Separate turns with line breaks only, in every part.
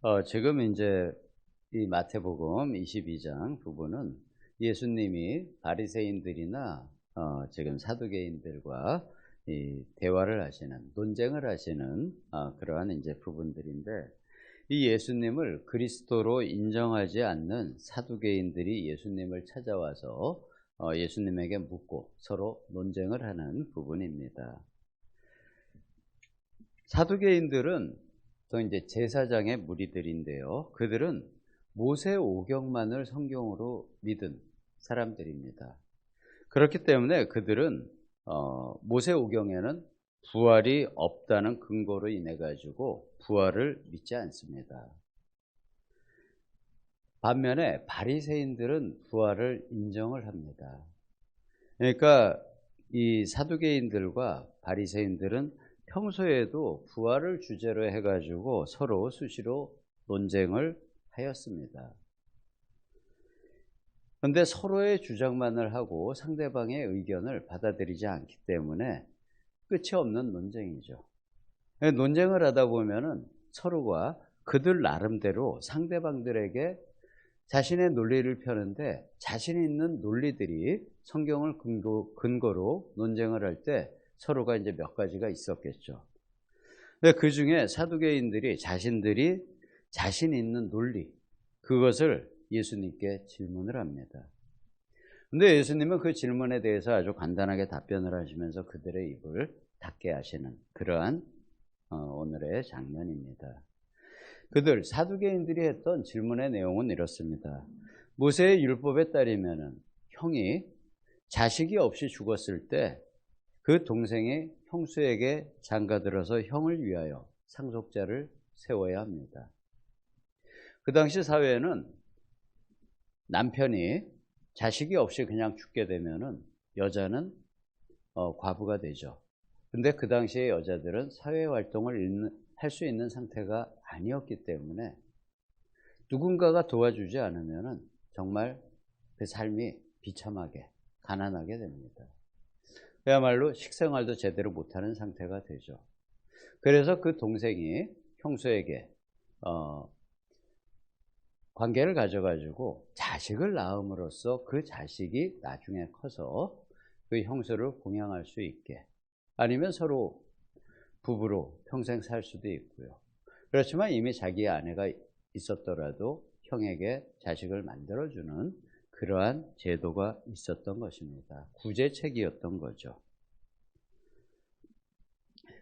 어, 지금 이제 이 마태복음 22장 부분은 예수님이 바리새인들이나 어, 지금 사두개인들과 이 대화를 하시는 논쟁을 하시는 어, 그러한 이제 부분들인데 이 예수님을 그리스도로 인정하지 않는 사두개인들이 예수님을 찾아와서 어, 예수님에게 묻고 서로 논쟁을 하는 부분입니다. 사두개인들은 또 이제 제사장의 무리들인데요. 그들은 모세 오경만을 성경으로 믿은 사람들입니다. 그렇기 때문에 그들은 어, 모세 오경에는 부활이 없다는 근거로 인해 가지고 부활을 믿지 않습니다. 반면에 바리새인들은 부활을 인정을 합니다. 그러니까 이 사두개인들과 바리새인들은 평소에도 부활을 주제로 해가지고 서로 수시로 논쟁을 하였습니다. 그런데 서로의 주장만을 하고 상대방의 의견을 받아들이지 않기 때문에 끝이 없는 논쟁이죠. 논쟁을 하다 보면은 서로가 그들 나름대로 상대방들에게 자신의 논리를 펴는데 자신 있는 논리들이 성경을 근거, 근거로 논쟁을 할 때 서로가 이제 몇 가지가 있었겠죠. 그 중에 사두개인들이 자신들이 자신 있는 논리, 그것을 예수님께 질문을 합니다. 근데 예수님은 그 질문에 대해서 아주 간단하게 답변을 하시면서 그들의 입을 닫게 하시는 그러한 어, 오늘의 장면입니다. 그들 사두개인들이 했던 질문의 내용은 이렇습니다. 모세의 율법에 따르면은 형이 자식이 없이 죽었을 때 그 동생이 형수에게 장가들어서 형을 위하여 상속자를 세워야 합니다. 그 당시 사회에는 남편이 자식이 없이 그냥 죽게 되면은 여자는 어, 과부가 되죠. 근데 그 당시에 여자들은 사회 활동을 할 수 있는 상태가 아니었기 때문에 누군가가 도와주지 않으면은 정말 그 삶이 비참하게 가난하게 됩니다. 그야말로 식생활도 제대로 못하는 상태가 되죠. 그래서 그 동생이 형수에게 어, 관계를 가져가지고 자식을 낳음으로써 그 자식이 나중에 커서 그 형수를 공양할 수 있게 아니면 서로 부부로 평생 살 수도 있고요. 그렇지만 이미 자기 아내가 있었더라도 형에게 자식을 만들어주는 그러한 제도가 있었던 것입니다. 구제책이었던 거죠.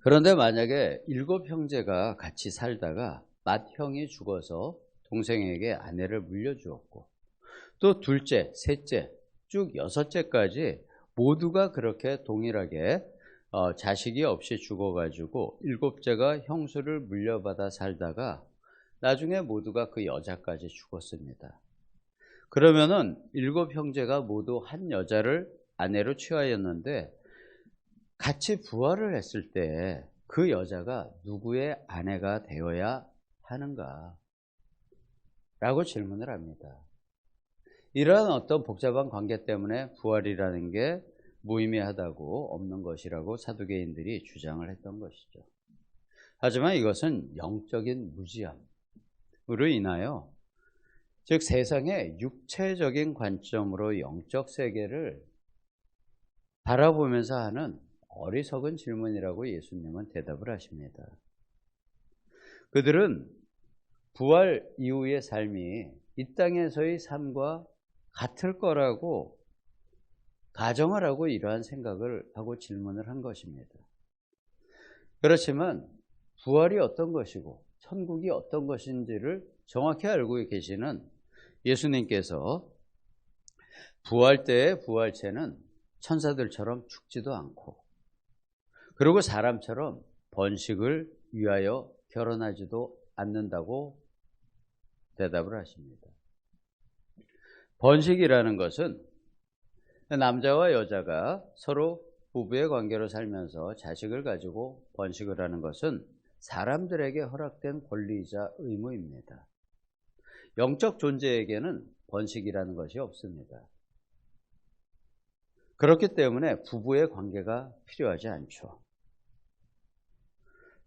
그런데 만약에 일곱 형제가 같이 살다가 맏형이 죽어서 동생에게 아내를 물려주었고 또 둘째, 셋째, 쭉 여섯째까지 모두가 그렇게 동일하게 어, 자식이 없이 죽어가지고 일곱째가 형수를 물려받아 살다가 나중에 모두가 그 여자까지 죽었습니다. 그러면은 일곱 형제가 모두 한 여자를 아내로 취하였는데 같이 부활을 했을 때 그 여자가 누구의 아내가 되어야 하는가? 라고 질문을 합니다. 이러한 어떤 복잡한 관계 때문에 부활이라는 게 무의미하다고 없는 것이라고 사두개인들이 주장을 했던 것이죠. 하지만 이것은 영적인 무지함으로 인하여 즉 세상의 육체적인 관점으로 영적 세계를 바라보면서 하는 어리석은 질문이라고 예수님은 대답을 하십니다. 그들은 부활 이후의 삶이 이 땅에서의 삶과 같을 거라고 가정을 하고 이러한 생각을 하고 질문을 한 것입니다. 그렇지만 부활이 어떤 것이고 천국이 어떤 것인지를 정확히 알고 계시는 예수님께서 부활 때의 부활체는 천사들처럼 죽지도 않고 그리고 사람처럼 번식을 위하여 결혼하지도 않는다고 대답을 하십니다. 번식이라는 것은 남자와 여자가 서로 부부의 관계로 살면서 자식을 가지고 번식을 하는 것은 사람들에게 허락된 권리이자 의무입니다. 영적 존재에게는 번식이라는 것이 없습니다. 그렇기 때문에 부부의 관계가 필요하지 않죠.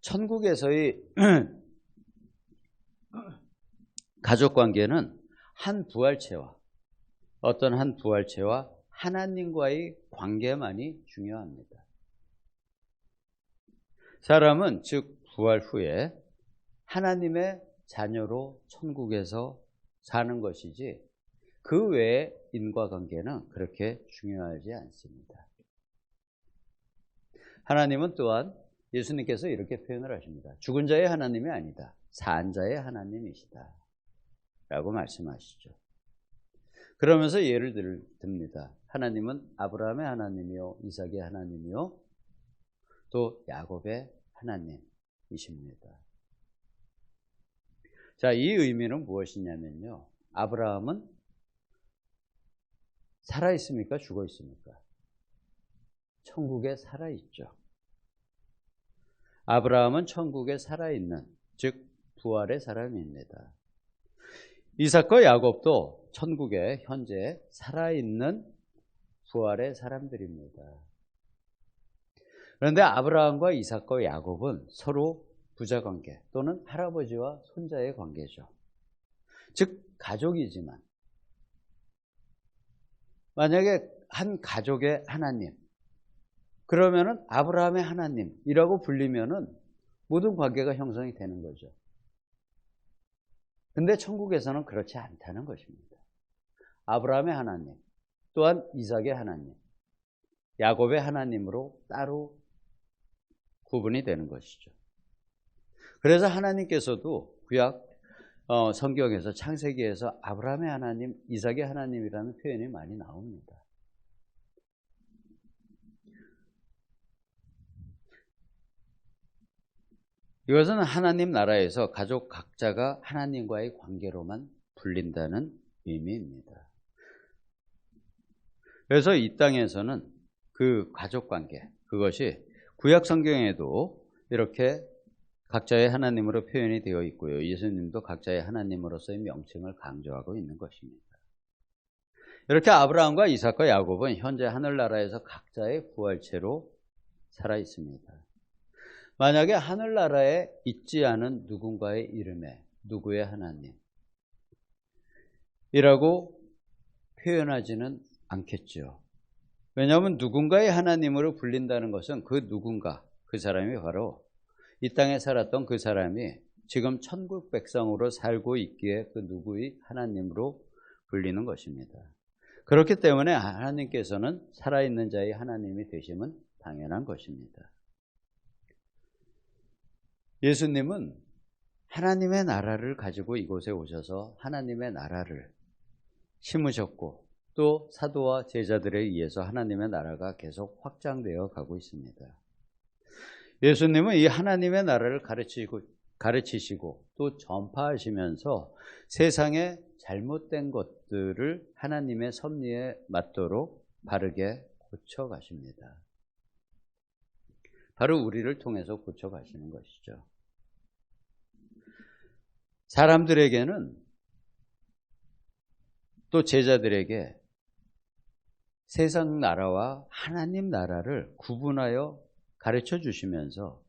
천국에서의 가족 관계는 한 부활체와 어떤 한 부활체와 하나님과의 관계만이 중요합니다. 사람은 즉 부활 후에 하나님의 자녀로 천국에서 사는 것이지 그 외의 인과관계는 그렇게 중요하지 않습니다. 하나님은 또한 예수님께서 이렇게 표현을 하십니다. 죽은 자의 하나님이 아니다. 산 자의 하나님이시다. 라고 말씀하시죠. 그러면서 예를 듭니다. 하나님은 아브라함의 하나님이요, 이삭의 하나님이요, 또 야곱의 하나님 이십니다. 자, 이 의미는 무엇이냐면요. 아브라함은 살아 있습니까? 죽어 있습니까? 천국에 살아 있죠. 아브라함은 천국에 살아 있는, 즉, 부활의 사람입니다. 이삭과 야곱도 천국에 현재 살아 있는 부활의 사람들입니다. 그런데 아브라함과 이삭과 야곱은 서로 부자 관계 또는 할아버지와 손자의 관계죠. 즉, 가족이지만, 만약에 한 가족의 하나님, 그러면은 아브라함의 하나님이라고 불리면은 모든 관계가 형성이 되는 거죠. 근데 천국에서는 그렇지 않다는 것입니다. 아브라함의 하나님, 또한 이삭의 하나님, 야곱의 하나님으로 따로 구분이 되는 것이죠. 그래서 하나님께서도 구약 어, 성경에서 창세기에서 아브라함의 하나님, 이삭의 하나님이라는 표현이 많이 나옵니다. 이것은 하나님 나라에서 가족 각자가 하나님과의 관계로만 불린다는 의미입니다. 그래서 이 땅에서는 그 가족 관계, 그것이 구약 성경에도 이렇게 각자의 하나님으로 표현이 되어 있고요. 예수님도 각자의 하나님으로서의 명칭을 강조하고 있는 것입니다. 이렇게 아브라함과 이삭과 야곱은 현재 하늘나라에서 각자의 부활체로 살아 있습니다. 만약에 하늘나라에 있지 않은 누군가의 이름에 누구의 하나님 이라고 표현하지는 않겠죠. 왜냐하면 누군가의 하나님으로 불린다는 것은 그 누군가, 그 사람이 바로 이 땅에 살았던 그 사람이 지금 천국 백성으로 살고 있기에 그 누구의 하나님으로 불리는 것입니다. 그렇기 때문에 하나님께서는 살아있는 자의 하나님이 되심은 당연한 것입니다. 예수님은 하나님의 나라를 가지고 이곳에 오셔서 하나님의 나라를 심으셨고 또 사도와 제자들에 의해서 하나님의 나라가 계속 확장되어 가고 있습니다. 예수님은 이 하나님의 나라를 가르치고, 가르치시고 또 전파하시면서 세상의 잘못된 것들을 하나님의 섭리에 맞도록 바르게 고쳐 가십니다. 바로 우리를 통해서 고쳐 가시는 것이죠. 사람들에게는 또 제자들에게 세상 나라와 하나님 나라를 구분하여 가르쳐 주시면서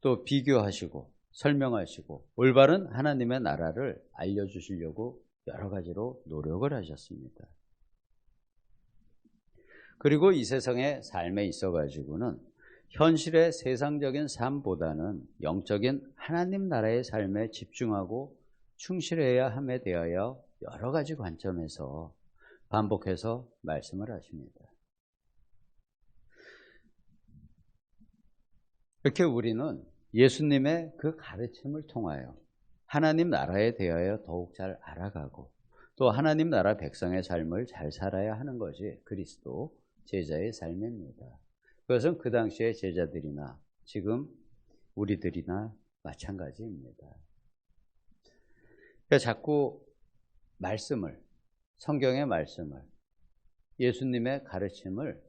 또 비교하시고 설명하시고 올바른 하나님의 나라를 알려주시려고 여러 가지로 노력을 하셨습니다. 그리고 이 세상의 삶에 있어 가지고는 현실의 세상적인 삶보다는 영적인 하나님 나라의 삶에 집중하고 충실해야 함에 대하여 여러 가지 관점에서 반복해서 말씀을 하십니다. 이렇게 우리는 예수님의 그 가르침을 통하여 하나님 나라에 대하여 더욱 잘 알아가고 또 하나님 나라 백성의 삶을 잘 살아야 하는 것이 그리스도 제자의 삶입니다. 그것은 그 당시의 제자들이나 지금 우리들이나 마찬가지입니다. 그러니까 자꾸 말씀을 성경의 말씀을 예수님의 가르침을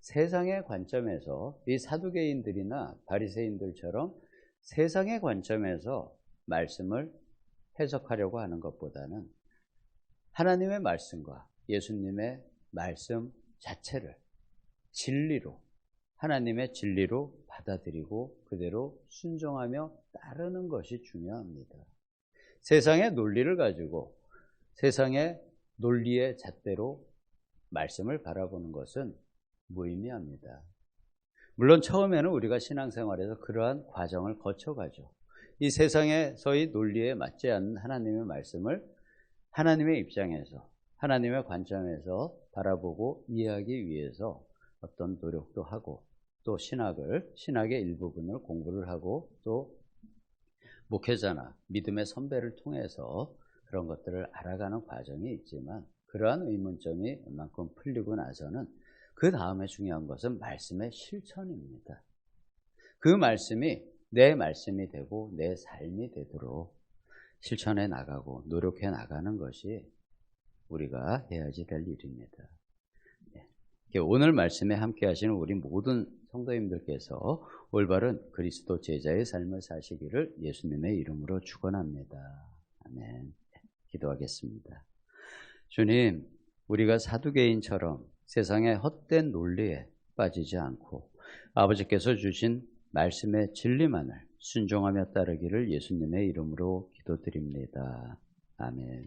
세상의 관점에서 이 사두개인들이나 바리새인들처럼 세상의 관점에서 말씀을 해석하려고 하는 것보다는 하나님의 말씀과 예수님의 말씀 자체를 진리로 하나님의 진리로 받아들이고 그대로 순종하며 따르는 것이 중요합니다. 세상의 논리를 가지고 세상의 논리의 잣대로 말씀을 바라보는 것은 무의미합니다. 물론 처음에는 우리가 신앙생활에서 그러한 과정을 거쳐가죠. 이 세상에서의 논리에 맞지 않는 하나님의 말씀을 하나님의 입장에서 하나님의 관점에서 바라보고 이해하기 위해서 어떤 노력도 하고 또 신학을 신학의 일부분을 공부를 하고 또 목회자나 믿음의 선배를 통해서 그런 것들을 알아가는 과정이 있지만 그러한 의문점이 웬만큼 풀리고 나서는 그 다음에 중요한 것은 말씀의 실천입니다. 그 말씀이 내 말씀이 되고 내 삶이 되도록 실천해 나가고 노력해 나가는 것이 우리가 해야지 될 일입니다. 네. 오늘 말씀에 함께 하시는 우리 모든 성도님들께서 올바른 그리스도 제자의 삶을 사시기를 예수님의 이름으로 축원합니다. 아멘. 네. 기도하겠습니다. 주님, 우리가 사두개인처럼 세상의 헛된 논리에 빠지지 않고 아버지께서 주신 말씀의 진리만을 순종하며 따르기를 예수님의 이름으로 기도드립니다. 아멘.